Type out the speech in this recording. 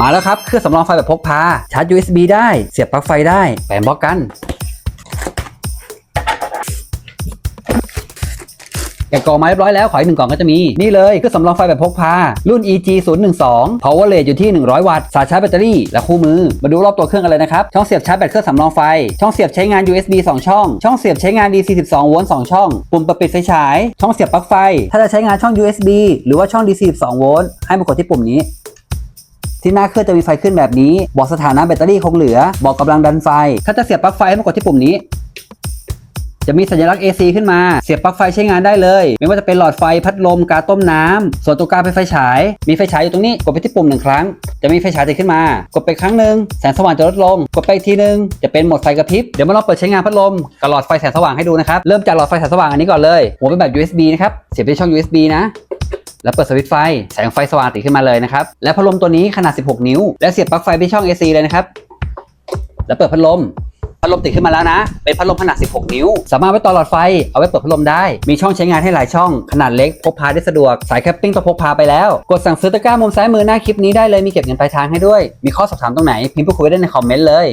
มาแล้วครับเครื่องสำรองไฟแบบพกพาชาร์จ USB ได้ เสียบปลั๊กไฟได้แปะบล็อกกันแกะกล่องมาเรียบร้อยแล้ว ขออีกหนึ่งกล่องก็จะมี นี่เลยเครื่องสำรองไฟแบบพกพา รุ่น EG 0 1 2 power rate อยู่ที่ 100 วัตต์สายชาร์จแบตเตอรี่ และคู่มือ มาดูรอบตัวเครื่องกันเลยนะครับ ช่องเสียบชาร์จแบตเครื่องสำรองไฟ ช่องเสียบใช้งาน USB 2 ช่อง ช่องเสียบใช้งาน DC 12โวลต์2ช่อง ปุ่มปิดปิดไฟฉาย ช่องเสียบปลั๊กไฟ ถ้าจะใช้งานช่อง USB หรือว่าช่อง DC 12โวลต์ให้มากดที่ปุ่มนี้ ที่หน้าเครื่องจะมีไฟขึ้นแบบนี้ บอกสถานะแบตเตอรี่คงเหลือ บอกกำลังดันไฟ ถ้าจะเสียบปลั๊กไฟให้มากดที่ปุ่มนี้ จะมีสัญลักษณ์ AC ขึ้นมา เสียบปลั๊กไฟใช้งานได้เลย ไม่ว่าจะเป็นหลอดไฟพัดลมกาต้มน้ำส่วนตัวกาเป็นไฟฉาย มีไฟฉายอยู่ตรงนี้ กดไปที่ปุ่มหนึ่งครั้ง จะมีไฟฉายติดขึ้นมา กดไปครั้งหนึ่งแสงสว่างจะลดลง กดไปทีหนึ่งจะเป็นโหมดไฟกระพริบ เดี๋ยวมาลองเปิดใช้งานพัดลมกับหลอดไฟแสงสว่างให้ดูนะครับ เริ่มจากหลอดไฟแสงสว่างอันนี้ก่อนเลยหัวเป็นแบบ USB นะครับ เสียบที่ช่อง USB นะ แล้วเปิดสวิตช์ไฟ แสงไฟสว่างติดขึ้นมาเลยนะครับ และพัดลมตัวนี้ขนาด 16 นิ้ว และเสียบปลั๊กไฟไปที่ช่อง AC เลยนะครับ แล้วเปิดพัดลม พัดลมติดขึ้นมาแล้วนะ เป็นพัดลมขนาด 16 นิ้ว สามารถไว้ต่อหลอดไฟ เอาไว้เปิดพัดลมได้ มีช่องใช้งานให้หลายช่อง ขนาดเล็ก พกพาได้สะดวก สายแคปปิ้งต้องพกพาไปแล้ว กดสั่งซื้อตะกร้ามุมซ้ายมือหน้าคลิปนี้ได้เลย มีเก็บเงินปลายทางให้ด้วย มีข้อสอบถามตรงไหน พิมพ์พูดคุยได้ในคอมเมนต์เลย